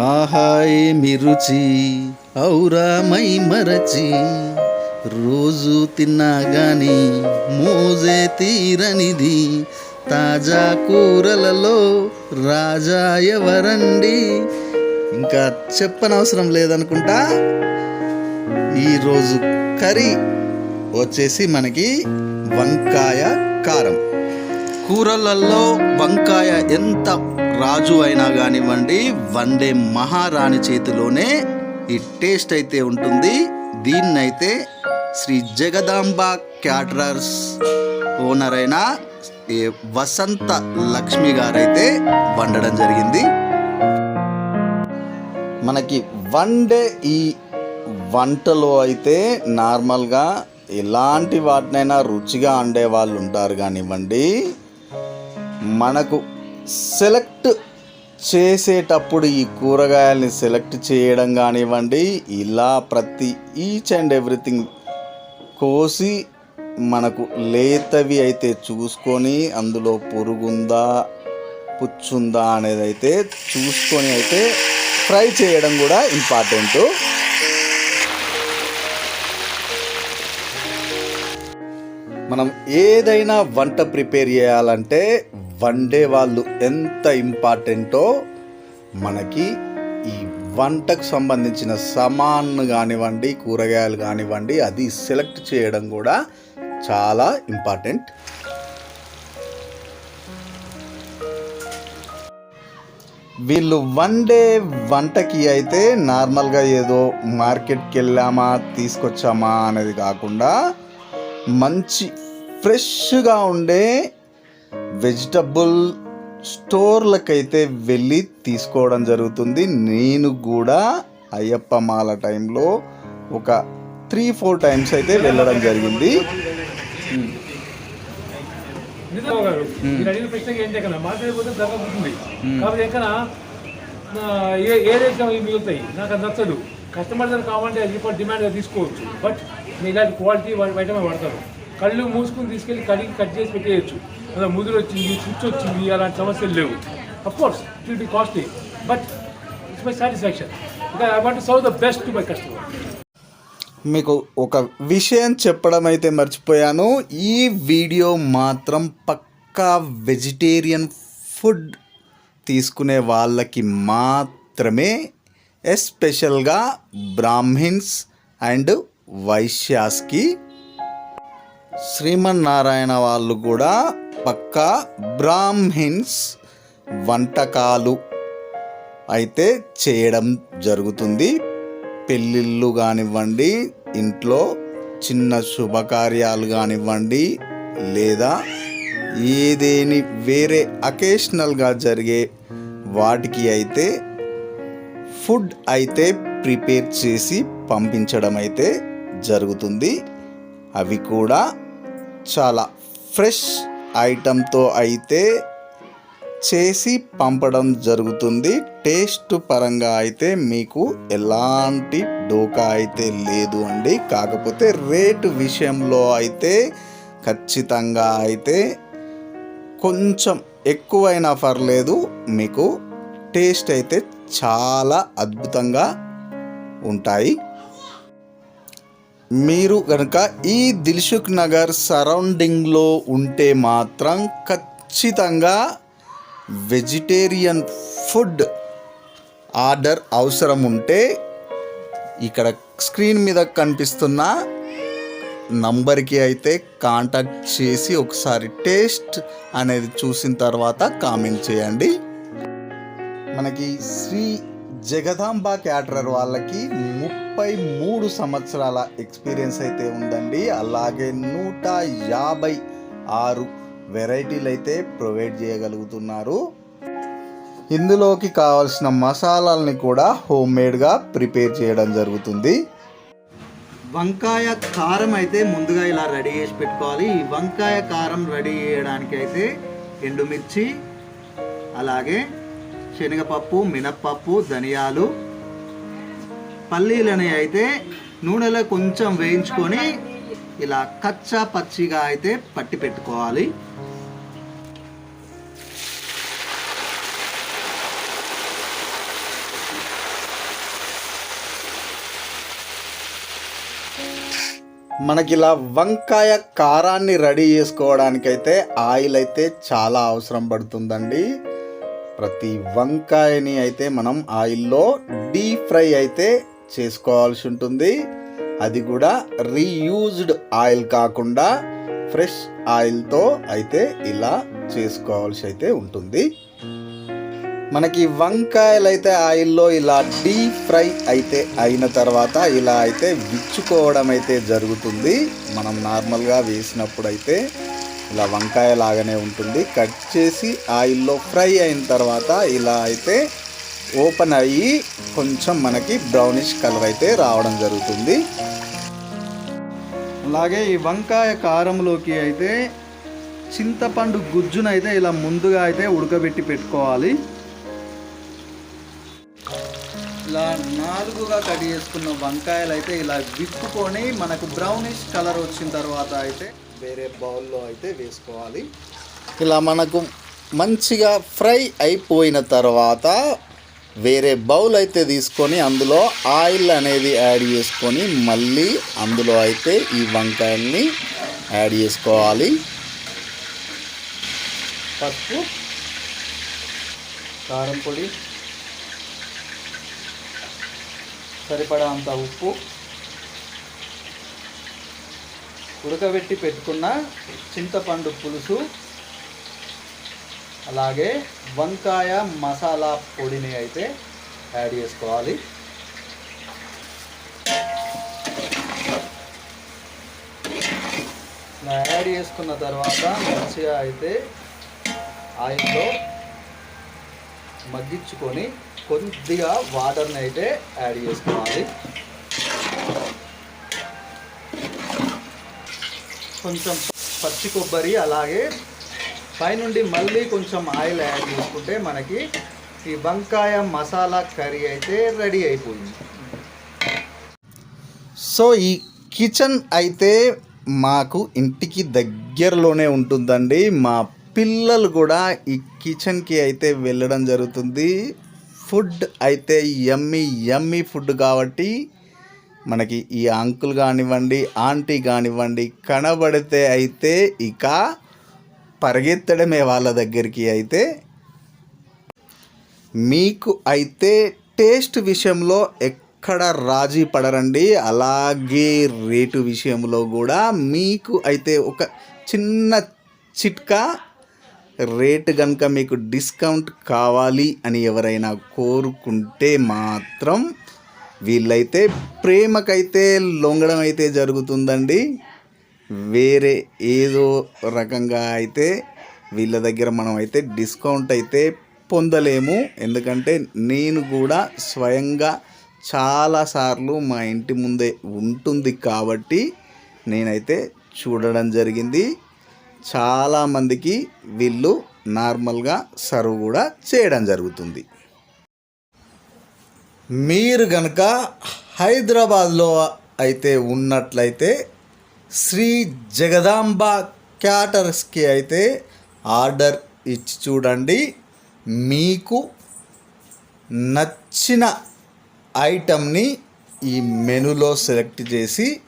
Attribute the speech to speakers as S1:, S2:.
S1: ఆహాయ్ మిరుచి ఔరామై మరచి. రోజు తిన్నా గాని మోజే తీరనిది. తాజా కూరలలో రాజా ఎవరండి? ఇంకా చెప్పనవసరం లేదనుకుంటా? ఈరోజు కర్రీ వచ్చేసి మనకి వంకాయ కారం. కూరలలో వంకాయ ఎంత రాజు అయినా కానివ్వండి వండే మహారాణి చేతిలోనే ఈ టేస్ట్ అయితే ఉంటుంది. దీన్నైతే శ్రీ జగదాంబ క్యాటరర్స్ ఓనర్ అయిన వసంత లక్ష్మి గారైతే వండడం జరిగింది. మనకి వండే ఈ వంటలో అయితే నార్మల్గా ఎలాంటి వాటినైనా రుచిగా వండే వాళ్ళు ఉంటారు కానివ్వండి మనకు సెలెక్ట్ చేసేటప్పుడు ఈ కూరగాయల్ని సెలెక్ట్ చేయడం కానివ్వండి ఇలా ప్రతి ఈచ్ అండ్ ఎవ్రీథింగ్ కోసి మనకు లేతవి అయితే చూసుకొని అందులో పురుగుందా పుచ్చుందా అనేది అయితే చూసుకొని అయితే ఫ్రై చేయడం కూడా ఇంపార్టెంట్ మనం ఏదైనా వంట ప్రిపేర్ చేయాలంటే వండే వాళ్ళు ఎంత ఇంపార్టెంటో మనకి ఈ వంటకు సంబంధించిన సామాన్ కానివ్వండి కూరగాయలు కానివ్వండి అది సెలెక్ట్ చేయడం కూడా చాలా ఇంపార్టెంట్. వీళ్ళు వండే వంటకి అయితే నార్మల్గా ఏదో మార్కెట్కి వెళ్ళామా తీసుకొచ్చామా అనేది కాకుండా మంచి ఫ్రెష్గా ఉండే వెజిటబుల్ స్టోర్లకైతే వెళ్ళి తీసుకోవడం జరుగుతుంది. నేను కూడా అయ్యప్ప మాల టైంలో ఒక త్రీ ఫోర్ టైమ్స్ అయితే వెళ్ళడం జరిగింది.
S2: మీరు అడిగిన ప్రశ్నకి ఏంటి ఎక్కడ మాట్లాడిపోతే ఉంటుంది కాబట్టి ఎక్కడ మిగులుతాయి? నాకు అది నచ్చదు. కస్టమర్ దగ్గర కావాలంటే అది ఇప్పుడు డిమాండ్గా తీసుకోవచ్చు. బట్ మీ ఇలాంటి క్వాలిటీ వైటమే వాడతారు. కళ్ళు మూసుకుని తీసుకెళ్ళి కడిగి కట్ చేసి పెట్టేయచ్చు. అలా ముదురు వచ్చింది స్విచ్ వచ్చింది అలాంటి సమస్యలు లేవు. Of course it will be costly but it's my satisfaction because I want serve the best to my customer
S1: మీకు ఒక విషయం చెప్పడం అయితే మర్చిపోయాను. ఈ వీడియో మాత్రం పక్కా వెజిటేరియన్ ఫుడ్ తీసుకునే వాళ్ళకి మాత్రమే ఎస్పెషల్గా బ్రాహ్మిన్స్ అండ్ వైశ్యాస్కి. శ్రీమన్నారాయణ వాళ్ళు కూడా పక్కా బ్రాహ్మిన్స్ వంటకాలు అయితే చేయడం జరుగుతుంది. పెళ్ళిళ్ళు కానివ్వండి ఇంట్లో చిన్న శుభకార్యాలు కానివ్వండి లేదా ఏదేని వేరే అకేషనల్గా జరిగే వాటికి అయితే ఫుడ్ అయితే ప్రిపేర్ చేసి పంపించడం అయితే జరుగుతుంది. అవి కూడా చాలా ఫ్రెష్ ఐటమ్తో అయితే చేసి పంపడం జరుగుతుంది. టేస్ట్ పరంగా అయితే మీకు ఎలాంటి డోకా అయితే లేదు అండి. కాకపోతే రేటు విషయంలో అయితే ఖచ్చితంగా అయితే కొంచెం ఎక్కువైనా పర్లేదు. మీకు టేస్ట్ అయితే చాలా అద్భుతంగా ఉంటాయి. మీరు కనుక ఈ దిల్సుఖ్ నగర్ సరౌండింగ్లో ఉంటే మాత్రం ఖచ్చితంగా వెజిటేరియన్ ఫుడ్ ఆర్డర్ అవసరం ఉంటే ఇక్కడ స్క్రీన్ మీద కనిపిస్తున్న నంబర్కి అయితే కాంటాక్ట్ చేసి ఒకసారి టేస్ట్ అనేది చూసిన తర్వాత కామెంట్ చేయండి. మనకి శ్రీ జగదాంబ క్యాటరర్ వాళ్ళకి ముప్పై మూడు సంవత్సరాల ఎక్స్పీరియన్స్ అయితే ఉందండి. అలాగే నూట యాభై ఆరు వెరైటీలు అయితే ప్రొవైడ్ చేయగలుగుతున్నారు. ఇందులోకి కావాల్సిన మసాలాలని కూడా హోమ్ మేడ్గా ప్రిపేర్ చేయడం జరుగుతుంది. వంకాయ కారం అయితే ముందుగా ఇలా రెడీ చేసి పెట్టుకోవాలి. ఈ వంకాయ కారం రెడీ చేయడానికి అయితే ఎండుమిర్చి అలాగే శనగపప్పు మినప్పప్పు ధనియాలు. పల్లీలని అయితే నూనెలో కొంచెం వేయించుకొని ఇలా కచ్చా పచ్చిగా అయితే పట్టి పెట్టుకోవాలి. మనకి ఇలా వంకాయ కారాన్ని రెడీ చేసుకోవడానికైతే ఆయిల్ అయితే చాలా అవసరం పడుతుందండి. ప్రతి వంకాయని అయితే మనం ఆయిల్లో డీప్ ఫ్రై అయితే చేసుకోవాల్సి ఉంటుంది. అది కూడా రీయూజ్డ్ ఆయిల్ కాకుండా ఫ్రెష్ ఆయిల్తో అయితే ఇలా చేసుకోవాల్సి అయితే ఉంటుంది. మనకి వంకాయలు అయితే ఆయిల్లో ఇలా డీప్ ఫ్రై అయితే అయిన తర్వాత ఇలా అయితే విచ్చుకోవడం అయితే జరుగుతుంది. మనం నార్మల్గా వేసినప్పుడు అయితే ఇలా వంకాయ లాగానే ఉంటుంది. కట్ చేసి ఆయిల్లో ఫ్రై అయిన తర్వాత ఇలా అయితే ఓపెన్ అయ్యి కొంచెం మనకి బ్రౌనిష్ కలర్ అయితే రావడం జరుగుతుంది. అలాగే ఈ వంకాయ కారంలోకి అయితే చింతపండు గుజ్జునైతే ఇలా ముందుగా అయితే ఉడకబెట్టి పెట్టుకోవాలి. ఇలా నాలుగుగా కట్ చేసుకున్న వంకాయలు అయితే ఇలా విప్పుకొని మనకు బ్రౌనిష్ కలర్ వచ్చిన తర్వాత అయితే వేరే బౌల్లో అయితే వేసుకోవాలి. ఇలా మనకు మంచిగా ఫ్రై అయిపోయిన తర్వాత వేరే బౌల్ అయితే తీసుకొని అందులో ఆయిల్ అనేది యాడ్ చేసుకొని మళ్ళీ అందులో అయితే ఈ వంకాయల్ని యాడ్ చేసుకోవాలి. పసుపు కారం పొడి సరిపడా అంత ఉప్పు ఉడకబెట్టి పెట్టుకున్న చింతపండు పులుసు అలాగే వంకాయ మసాలా పొడిని అయితే యాడ్ చేసుకోవాలి. యాడ్ చేసుకున్న తర్వాత మంచిగా అయితే ఆయిల్లో మగ్గించుకొని కొద్దిగా వాటర్ని అయితే యాడ్ చేసుకోవాలి. కొంచెం పచ్చి కొబ్బరి అలాగే పైనుండి మళ్ళీ కొంచెం ఆయిల్ యాడ్ చేసుకుంటే మనకి ఈ వంకాయ మసాలా కర్రీ అయితే రెడీ అయిపోయింది. సో ఈ కిచెన్ అయితే మాకు ఇంటికి దగ్గరలోనే ఉంటుందండి. మా పిల్లలు కూడా ఈ కిచెన్కి అయితే వెళ్ళడం జరుగుతుంది. ఫుడ్ అయితే యమ్మీ యమ్మీ ఫుడ్ కాబట్టి మనకి ఈ అంకుల్ కానివ్వండి ఆంటీ కానివ్వండి కనబడితే అయితే ఇక పరిగెత్తడమే వాళ్ళ దగ్గరికి అయితే. మీకు అయితే టేస్ట్ విషయంలో ఎక్కడ రాజీ పడరండి అలాగే రేటు విషయంలో కూడా మీకు అయితే ఒక చిన్న చిట్కా. రేటు కనుక మీకు డిస్కౌంట్ కావాలి అని ఎవరైనా కోరుకుంటే మాత్రం వీళ్ళైతే ప్రేమకైతే లొంగడం అయితే జరుగుతుందండి. వేరే ఏదో రకంగా అయితే వీళ్ళ దగ్గర మనం అయితే డిస్కౌంట్ అయితే పొందలేము. ఎందుకంటే నేను కూడా స్వయంగా చాలాసార్లు మా ఇంటి ముందే ఉంటుంది కాబట్టి నేనైతే చూడడం జరిగింది. చాలామందికి వీళ్ళు నార్మల్గా సర్వ్ కూడా చేయడం జరుగుతుంది. మీరు కనుక హైదరాబాద్లో అయితే ఉన్నట్లయితే శ్రీ జగదాంబ క్యాటర్స్కి అయితే ఆర్డర్ ఇచ్చి చూడండి. మీకు నచ్చిన ఐటమ్ని ఈ మెనూలో సెలెక్ట్ చేసి